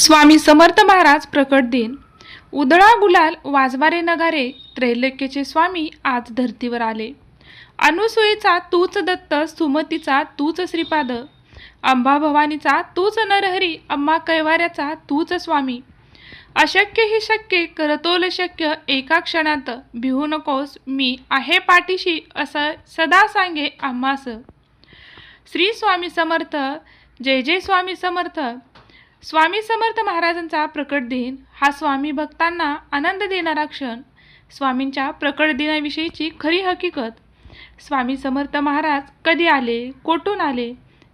स्वामी समर्थ महाराज प्रकट दिन. उदळा गुलाल वाजवारे नगारे त्रैलोक्याचे स्वामी आज धर्तीवर आले. अनुसुईचा तूच दत्त सुमतीचा तूच श्रीपाद. अंबा भवानीचा तूच नरहरी अम्मा कैवाऱ्याचा तूच स्वामी. अशक्य ही शक्य करतोल शक्य एका क्षणात. भिवू नकोस मी आहे पाठीशी असं सदा सांगे आम्हास श्री स्वामी समर्थ जय जय स्वामी समर्थ. स्वामी समर्थ महाराजांचा प्रकट दिन हा स्वामी भक्तांना आनंद देणारा क्षण. स्वामींच्या प्रकट दिनाविषयीची खरी हकीकत स्वामी समर्थ महाराज कधी आले कोठून आले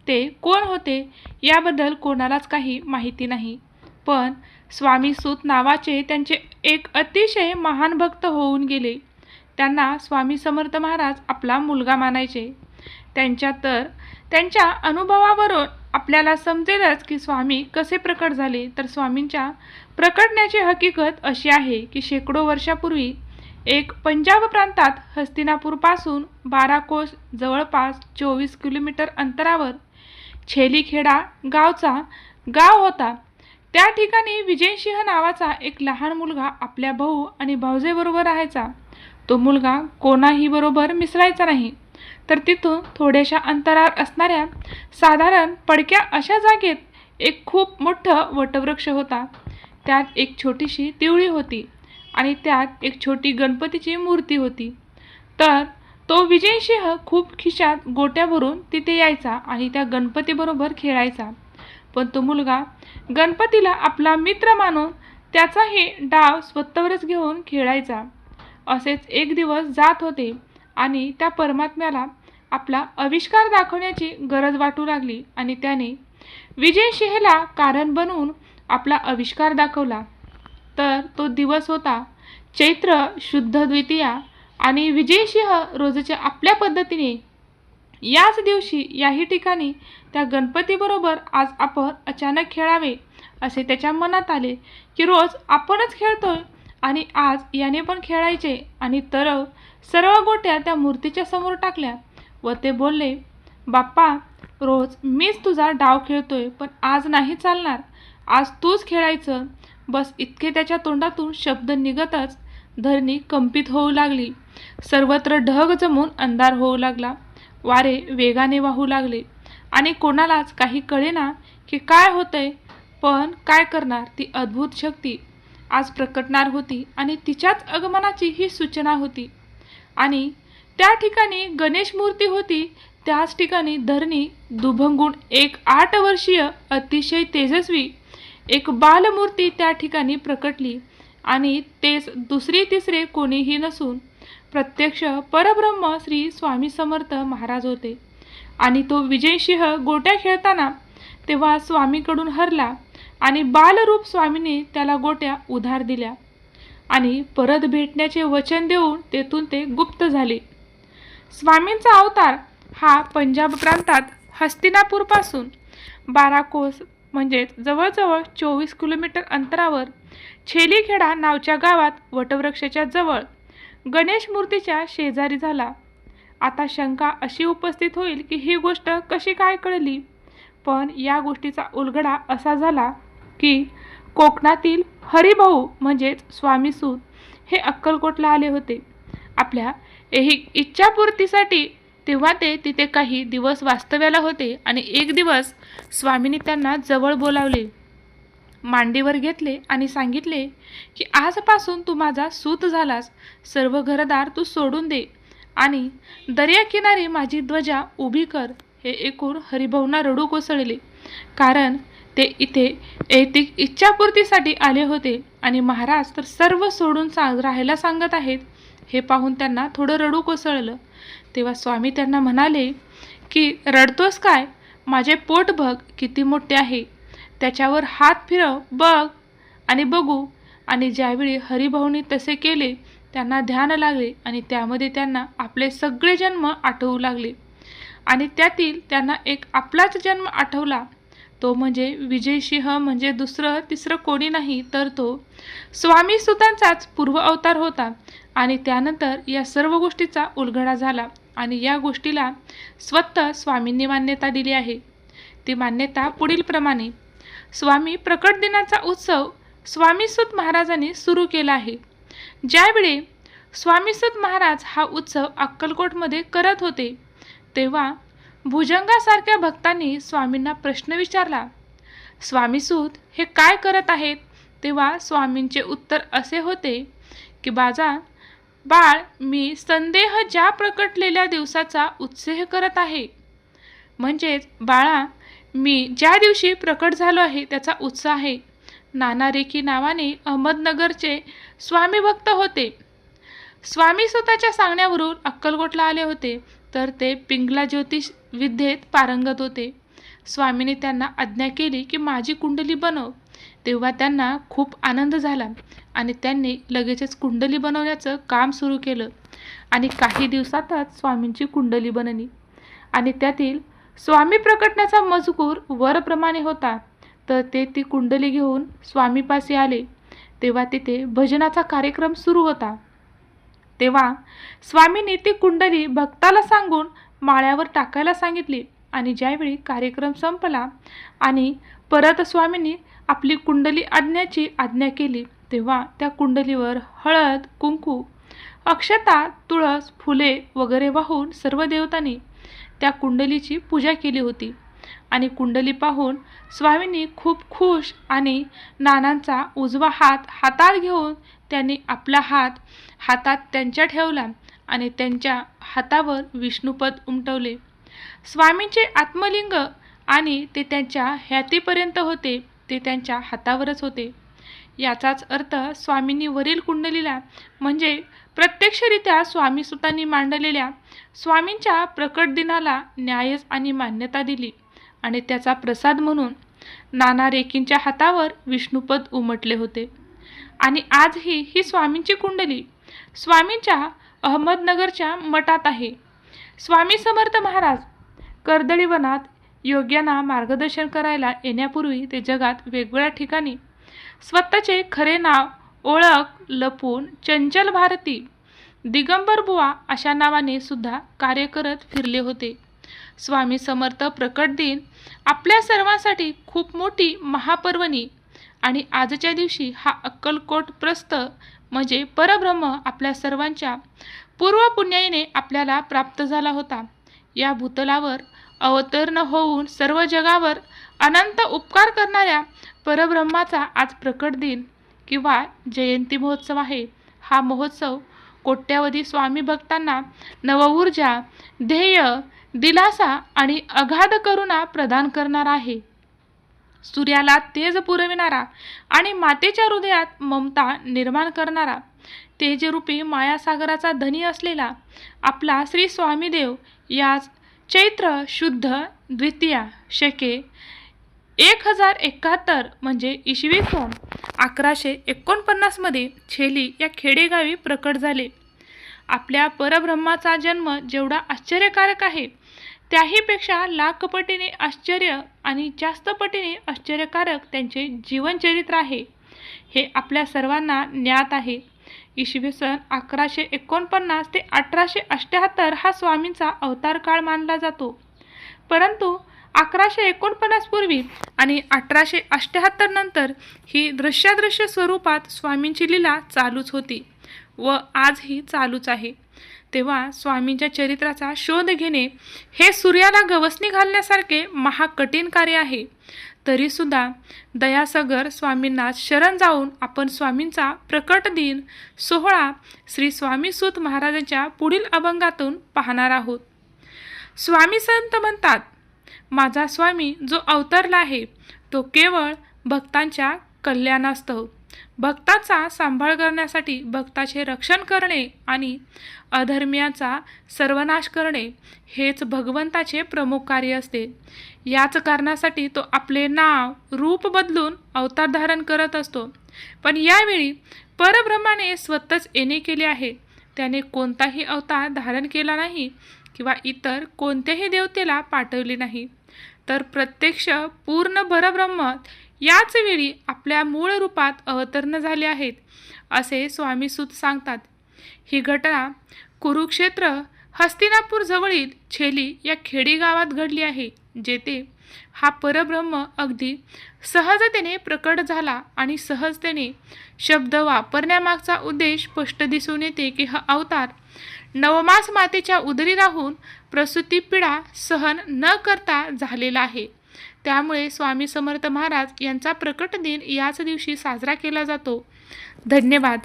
ते कोण होते याबद्दल कोणालाच काही माहिती नाही. पण स्वामी सूत नावाचे त्यांचे एक अतिशय महान भक्त होऊन गेले. त्यांना स्वामी समर्थ महाराज आपला मुलगा मानायचे. त्यांच्या तर त्यांच्या अनुभवावरून आपल्याला समजेलच की स्वामी कसे प्रकट झाले तर स्वामींच्या प्रकटण्याची हकीकत अशी आहे की शेकडो वर्षापूर्वी एक पंजाब प्रांतात हस्तिनापूरपासून बारा कोस जवळपास चोवीस किलोमीटर अंतरावर छेलीखेडा गावचा गाव होता. त्या ठिकाणी विजयसिंह नावाचा एक लहान मुलगा आपल्या भाऊ आणि भाऊजेबरोबर राहायचा. तो मुलगा कोणाही बरोबर मिसळायचा नाही. तर तिथून थोड्याशा अंतरावर असणाऱ्या साधारण पडक्या अशा जागेत एक खूप मोठं वटवृक्ष होता. त्यात एक छोटीशी तिवळी होती आणि त्यात एक छोटी गणपतीची मूर्ती होती. तर तो विजयसिंह खूप खिशात गोट्या भरून तिथे यायचा आणि त्या गणपतीबरोबर खेळायचा. पण तो मुलगा गणपतीला आपला मित्र मानून त्याचाही डाव स्वतःवरच घेऊन खेळायचा. असेच एक दिवस जात होते. आणि त्या परमात्म्याला आपला आविष्कार दाखवण्याची गरज वाटू लागली आणि त्याने विजयसिंहला कारण बनवून आपला आविष्कार दाखवला. तर तो दिवस होता चैत्र शुद्ध द्वितीया आणि विजयसिंह रोजच्या आपल्या पद्धतीने याच दिवशी याही ठिकाणी त्या गणपतीबरोबर आज आपण अचानक खेळावे असे त्याच्या मनात आले की रोज आपणच खेळतोय आणि आज याने पण खेळायचे आणि तरव सर्व गोट्या त्या मूर्तीच्या समोर टाकल्या व ते बोलले बाप्पा रोज मीच तुझा डाव खेळतोय पण आज नाही चालणार. आज तूच खेळायचं. बस इतके त्याच्या तोंडातून शब्द निघतच धरणी कंपित होऊ लागली. सर्वत्र ढग जमून अंधार होऊ लागला. वारे वेगाने वाहू लागले. आणि कोणालाच काही कळेना की काय होतंय पण काय करणार ती अद्भुत शक्ती. आज प्रकटणार होती आणि तिच्याच आगमनाची ही सूचना होती. आणि त्या ठिकाणी गणेश मूर्ती होती त्याच ठिकाणी धरणी दुभंगून एक आठ वर्षीय अतिशय तेजस्वी एक बालमूर्ती त्या ठिकाणी प्रकटली. आणि तेच दुसरी तिसरे कोणीही नसून प्रत्यक्ष परब्रह्म श्री स्वामी समर्थ महाराज होते. आणि तो विजयसिंह गोट्या खेळताना तेव्हा स्वामीकडून हरला. आणि बालरूप स्वामीने त्याला गोट्या उधार दिल्या आणि परत भेटण्याचे वचन देऊन तेथून ते गुप्त झाले. स्वामींचा अवतार हा पंजाब प्रांतात हस्तिनापूरपासून बारा कोस म्हणजेच जवळजवळ चोवीस किलोमीटर अंतरावर छेलीखेडा नावच्या गावात वटवृक्षाच्या जवळ गणेश मूर्तीच्या शेजारी झाला. आता शंका अशी उपस्थित होईल की ही गोष्ट कशी काय कळली? पण या गोष्टीचा उलगडा असा झाला की कोकणातील हरिभाऊ म्हणजेच स्वामीसूत हे अक्कलकोटला आले होते. आपल्या एही इच्छापूर्तीसाठी तेव्हा ते तिथे काही दिवस वास्तव्याला होते आणि एक दिवस स्वामींनी त्यांना जवळ बोलावले. मांडीवर घेतले आणि सांगितले की आजपासून तू माझा सूत झालास. सर्व घरदार तू सोडून दे आणि दर्याकिनारी माझी ध्वजा उभी कर. हे एकूण हरिभाऊंना रडू कोसळले. कारण ते इथे ऐतिक इच्छापूर्तीसाठी आले होते आणि महाराज तर सर्व सोडून सांग राहायला सांगत आहेत. हे पाहून त्यांना थोडं रडू कोसळलं. तेव्हा स्वामी त्यांना म्हणाले की रडतोस काय? माझे पोट बघ किती मोठे आहे. त्याच्यावर हात फिरव बघ आणि बघू. आणि ज्यावेळी हरिभाऊनी तसे केले त्यांना ध्यान लागले आणि त्यामध्ये त्यांना आपले सगळे जन्म आठवू लागले. आणि त्यातील त्यांना एक आपलाच जन्म आठवला. तो म्हणजे विजयसिंह म्हणजे दुसरं तिसरं कोणी नाही तर तो स्वामी सुतांचाच पूर्व अवतार होता. आणि त्यानंतर या सर्व गोष्टीचा उलगडा झाला आणि या गोष्टीला स्वतः स्वामींनी मान्यता दिली आहे. ती मान्यता पुढील प्रमाणे स्वामी प्रकट दिनाचा उत्सव स्वामीसुत महाराजांनी सुरू केला आहे. ज्यावेळी स्वामीसुत महाराज हा उत्सव अक्कलकोटमध्ये करत होते तेव्हा भुजंगासारख्या भक्तांनी स्वामींना प्रश्न विचारला स्वामीसूत हे काय करत आहेत? तेव्हा स्वामींचे उत्तर असे होते की बाजा बाळ मी संदेह ज्या प्रकटलेल्या दिवसाचा उत्सेह करत आहे. म्हणजेच बाळा मी ज्या दिवशी प्रकट झालो आहे त्याचा उत्साह आहे. नाना रेखी नावाने अहमदनगरचे स्वामी भक्त होते. स्वामी स्वतःच्या सांगण्यावरून अक्कलकोटला आले होते. तर ते पिंगला ज्योतिष विद्येत पारंगत होते. स्वामीने त्यांना आज्ञा केली की माझी कुंडली बनव. तेव्हा त्यांना खूप आनंद झाला आणि त्यांनी लगेचच कुंडली बनवण्याचं काम सुरू केलं. आणि काही दिवसातच स्वामींची कुंडली बनली. आणि त्यातील स्वामी प्रकटण्याचा मजकूर वरप्रमाणे होता. तर ते ती कुंडली घेऊन स्वामीपाशी आले. तेव्हा तिथे भजनाचा कार्यक्रम सुरू होता. तेव्हा स्वामींनी ती कुंडली भक्ताला सांगून माळ्यावर टाकायला सांगितली. आणि ज्यावेळी कार्यक्रम संपला आणि परत स्वामींनी आपली कुंडली आणण्याची आज्ञा केली तेव्हा त्या कुंडलीवर हळद कुंकू अक्षता तुळस फुले वगैरे वाहून सर्व देवतांनी त्या कुंडलीची पूजा केली होती. आणि कुंडली पाहून स्वामींनी खूप खुश आणि नानांचा उजवा हात हातात घेऊन त्यांनी आपला हात हातात त्यांच्या ठेवला आणि त्यांच्या हातावर विष्णुपद उमटवले. स्वामींचे आत्मलिंग आणि ते त्यांच्या ह्यातीपर्यंत होते ते त्यांच्या हातावरच होते. याचाच अर्थ स्वामींनी वरील कुंडलीला म्हणजे प्रत्यक्षरित्या स्वामीसुतांनी मांडलेल्या स्वामींच्या प्रकट दिनाला न्यायच आणि मान्यता दिली. आणि त्याचा प्रसाद म्हणून नाना रेकींच्या हातावर विष्णुपद उमटले होते. आणि आजही ही स्वामींची कुंडली स्वामींच्या अहमदनगरच्या मठात आहे. स्वामी समर्थ महाराज कर्दळीवनात योग्यांना मार्गदर्शन करायला येण्यापूर्वी ते जगात वेगवेगळ्या ठिकाणी स्वतःचे खरे नाव ओळख लपून चंचल भारती दिगंबर बुवा अशा नावाने सुद्धा कार्य करत फिरले होते. स्वामी समर्थ प्रकट दिन आपल्या सर्वांसाठी खूप मोठी महापर्वणी. आणि आजच्या दिवशी हा अक्कलकोट प्रस्त म्हणजे परब्रह्म आपल्या सर्वांच्या पूर्वपुण्याईने आपल्याला प्राप्त झाला होता. या भूतलावर अवतीर्ण होऊन सर्व जगावर अनंत उपकार करणाऱ्या परब्रह्माचा आज प्रकट दिन किंवा जयंती महोत्सव आहे. हा महोत्सव कोट्यावधी स्वामी भक्तांना नवऊर्जा ध्येय दिलासा आणि अगाध करुणा प्रदान करणार आहे. सूर्याला तेज पुरविणारा आणि मातेच्या हृदयात ममता निर्माण करणारा तेजरूपी मायासागराचा धनी असलेला आपला श्री स्वामीदेव याच चैत्र शुद्ध द्वितीया शके एक हजार एकाहत्तर म्हणजे इसवी सन अकराशे एकोणपन्नासमध्ये छेली या खेडेगावी प्रकट झाले. आपल्या परब्रह्माचा जन्म जेवढा आश्चर्यकारक आहे त्याहीपेक्षा लाख पटीने आश्चर्य आणि जास्त पटीने आश्चर्यकारक त्यांचे जीवनचरित्र आहे. हे आपल्या सर्वांना ज्ञात आहे. इसवी सन अकराशे एकोणपन्नास ते अठराशे अष्ट्याहत्तर हा स्वामींचा अवतार काळ मानला जातो. परंतु अकराशे एकोणपन्नास पूर्वी आणि अठराशे अठ्ठ्याहत्तर नंतर ही दृश्यादृश्य स्वरूपात स्वामींची लीला चालूच होती. व आजही चालूच आहे. तेव्हा स्वामींच्या चरित्राचा शोध घेणे हे सूर्याला गवसणी घालण्यासारखे महाकठीण कार्य आहे. तरीसुद्धा दयासागर स्वामींना शरण जाऊन आपण स्वामींचा प्रकट दिन सोहळा श्री स्वामी सूत महाराजांच्या पुढील अभंगातून पाहणार आहोत. स्वामी संत म्हणतात माझा स्वामी जो अवतरला आहे तो केवळ भक्तांच्या कल्याणास्तव भक्ताचा सांभाळ करण्यासाठी भक्ताचे रक्षण करणे आणि अधर्म्याचा सर्वनाश करणे हेच भगवंताचे प्रमुख कार्य असते. याच कारणासाठी तो आपले नाव रूप बदलून अवतार धारण करत असतो. पण यावेळी परब्रह्माने स्वतःच येणे केले आहे. त्याने कोणताही अवतार धारण केला नाही किंवा इतर कोणत्याही देवतेला पाठवले नाही. तर प्रत्यक्ष पूर्ण परब्रह्म याच वेळी आपल्या मूळ रूपात अवतरण झाले आहेत असे स्वामी सूत सांगतात. ही घटना कुरुक्षेत्र हस्तिनापूर जवळील छेली या खेडी गावात घडली आहे जेथे हा परब्रह्म अगदी सहजतेने प्रकट झाला आणि सहजतेने शब्द वापरण्यामागचा उद्देश स्पष्ट दिसून येते की हा अवतार नवमास मातेच्या उदरी राहून प्रसूती पीडा सहन न करता झालेला आहे. त्यामुळे स्वामी समर्थ महाराज यांचा प्रकट दिन याच दिवशी साजरा केला जातो. धन्यवाद.